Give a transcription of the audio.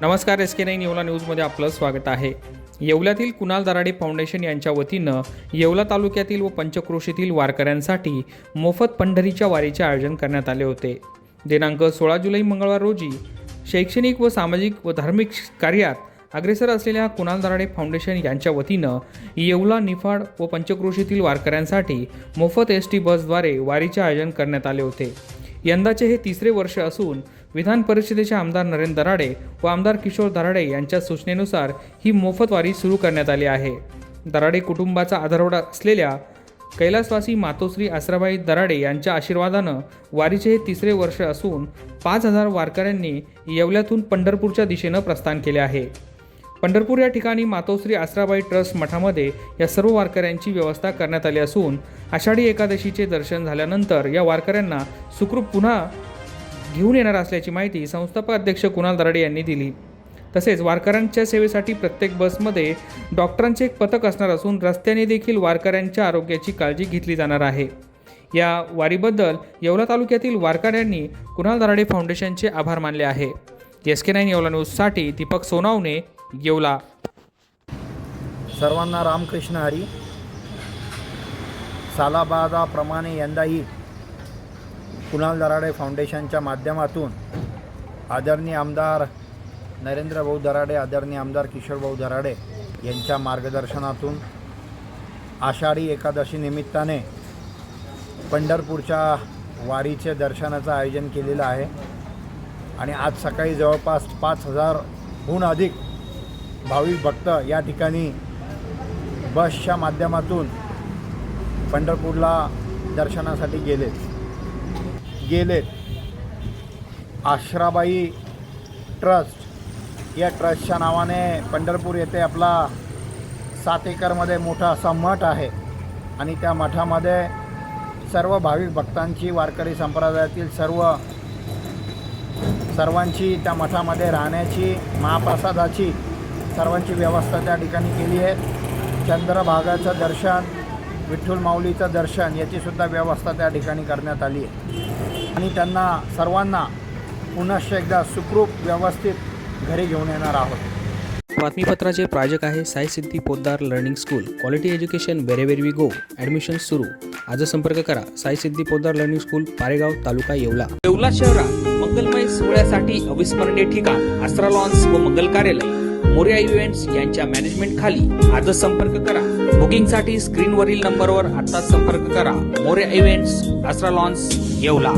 नमस्कार S K nine Yeola न्यूजमध्ये आपलं स्वागत आहे. येवल्यातील कुणाल दराडे फाउंडेशन यांच्या वतीनं येवला तालुक्यातील व पंचक्रोशीतील वारकऱ्यांसाठी मोफत पंढरीच्या वारीचे आयोजन करण्यात आले होते. दिनांक सोळा जुलै मंगळवार रोजी शैक्षणिक व सामाजिक व धार्मिक कार्यात अग्रेसर असलेल्या कुणाल दराडे फाउंडेशन यांच्या वतीनं येवला निफाड व पंचक्रोशीतील वारकऱ्यांसाठी मोफत एस टी बसद्वारे वारीचे आयोजन करण्यात आले होते. यंदाचे हे तिसरे वर्ष असून विधान परिषदेचे आमदार नरेंद्र दराडे व आमदार किशोर दराडे यांच्या सूचनेनुसार ही मोफत वारी सुरू करण्यात आली आहे. दराडे कुटुंबाचा आधारवडा असलेल्या कैलासवासी मातोश्री आसराबाई दराडे यांच्या आशीर्वादानं वारीचे हे तिसरे वर्ष असून पाच हजार वारकऱ्यांनी येवल्यातून पंढरपूरच्या दिशेनं प्रस्थान केले आहे. पंढरपूर या ठिकाणी मातोश्री आसराबाई ट्रस्ट मठामध्ये या सर्व वारकऱ्यांची व्यवस्था करण्यात आली असून आषाढी एकादशीचे दर्शन झाल्यानंतर या वारकऱ्यांना सुखरूप पुन्हा घेऊन येणार असल्याची माहिती संस्थापक अध्यक्ष कुणाल दराडे यांनी दिली. तसेच वारकऱ्यांच्या सेवेसाठी प्रत्येक बसमध्ये डॉक्टरांचे एक पथक असणार असून रस्त्याने देखील वारकऱ्यांच्या आरोग्याची काळजी घेतली जाणार आहे. या वारीबद्दल येवला तालुक्यातील वारकऱ्यांनी कुणाल दराडे फाउंडेशनचे आभार मानले आहे. एस के नाईन येवला न्यूजसाठी दीपक सोनावणे येवला. सर्वांना रामकृष्ण हरी. सालाबादाप्रमाणे यंदाही कुणाल दराडे फाउंडेशनच्या माध्यमातून आदरणीय आमदार नरेंद्रभाऊ दराडे आदरणीय आमदार किशोर भाऊ दराडे यांच्या मार्गदर्शनातून आषाढी एकादशी निमित्ताने पंढरपूरच्या वारीचे दर्शनाचं आयोजन केलेलं आहे. आणि आज सकाळी जवळपास पाच हजारहून अधिक भाविक भक्त या ठिकाणी बसच्या माध्यमातून पंढरपूरला दर्शनासाठी गेलेत. गेलेत. आश्राबाई ट्रस्ट या ट्रस्टच्या नावाने पंढरपूर येथे आपला सात एकरमध्ये मोठा असा मठ आहे. आणि त्या मठामध्ये सर्व भाविक भक्तांची वारकरी संप्रदायातील सर्व सर्वांची त्या मठामध्ये राहण्याची महाप्रसादाची सर्वांची व्यवस्था त्या ठिकाणी केली आहे. चंद्रभागाचं दर्शन विठ्ठल माऊलीचं दर्शन याचीसुद्धा व्यवस्था त्या ठिकाणी करण्यात आली आहे. आणि त्यांना सर्वांना पुनश्च एकदा सुखरूप व्यवस्थित घरी घेऊन येणार आहोत. बातमीपत्राचे प्रायोजक आहे Sai Siddhi Poddar learning school. Quality education wherever we go. Admission सुरू. आज संपर्क करा साई सिद्धी पोद्दार लर्निंग स्कूल पारेगाव तालुका येवला. येवला शहरात मंगलमय सोहळ्यासाठी अविस्मरणीय ठिकाण आस्त्रा लॉन्स व मंगल कार्यालय. मोर्या इव्हेंट्स यांच्या मॅनेजमेंट खाली आजच संपर्क करा. बुकिंगसाठी स्क्रीनवरील नंबरवर आता संपर्क करा. Morya events Astra lawns Yeola.